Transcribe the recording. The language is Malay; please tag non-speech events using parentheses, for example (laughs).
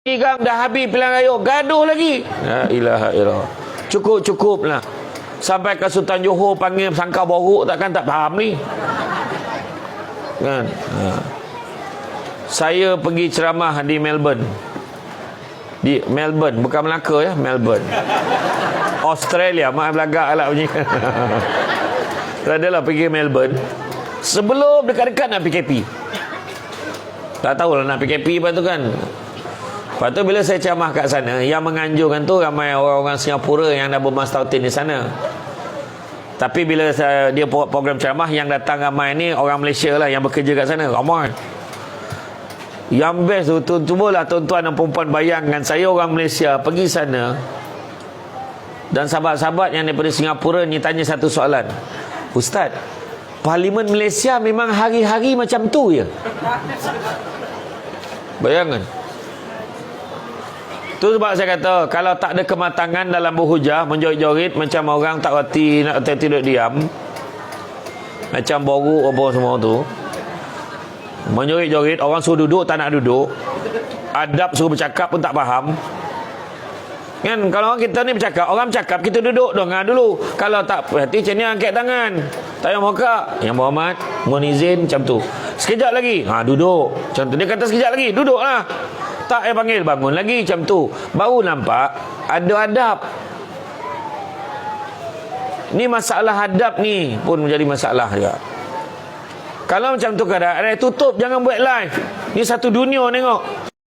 Gang dah habis pilihan raya gaduh lagi. La ilaha illallah. Cukup lah. Sampai ke Sultan Johor panggil sangka boruk takkan tak faham ni. Kan? Ha. Saya pergi ceramah di Melbourne. Di Melbourne, bukan Melaka ya, Melbourne. Australia, maaf belagak lah bunyi. (laughs) Adalah pergi Melbourne. Sebelum dekat-dekat nak PKP. Tak tahulah nak PKP apa tu kan. Lepas tu bila saya ceramah kat sana, yang menganjurkan tu ramai orang-orang Singapura yang dah bermastautin di sana. Tapi bila saya, dia buat program ceramah, yang datang ramai ni orang Malaysia lah yang bekerja kat sana. Ramai. Yang best tu, cubalah tuan-tuan dan perempuan bayangkan saya orang Malaysia pergi sana dan sahabat-sahabat yang daripada Singapura ni tanya satu soalan. Ustaz, Parlimen Malaysia memang hari-hari macam tu je. Bayangkan. Tu sebab saya kata kalau tak ada kematangan dalam berhujah menjorit-jorit macam orang tak reti nak duduk diam. Macam boruk apa semua tu. Menjorit-jorit orang suruh duduk tak nak duduk. Adab suruh bercakap pun tak faham. Kan kalau orang kita ni bercakap, orang bercakap kita duduk dengar dulu. Kalau tak berhati macam ni angkat tangan. Tak payah muka. Yang Muhammad, mohon izin macam tu. Sekejap lagi. Ha duduk. Tu dia kata sekejap lagi, duduklah. Tak payah panggil bangun lagi macam tu. Baru nampak ada adab. Ni masalah adab ni pun menjadi masalah juga. Kalau macam tu keadaan, tutup jangan buat live. Ni satu dunia tengok.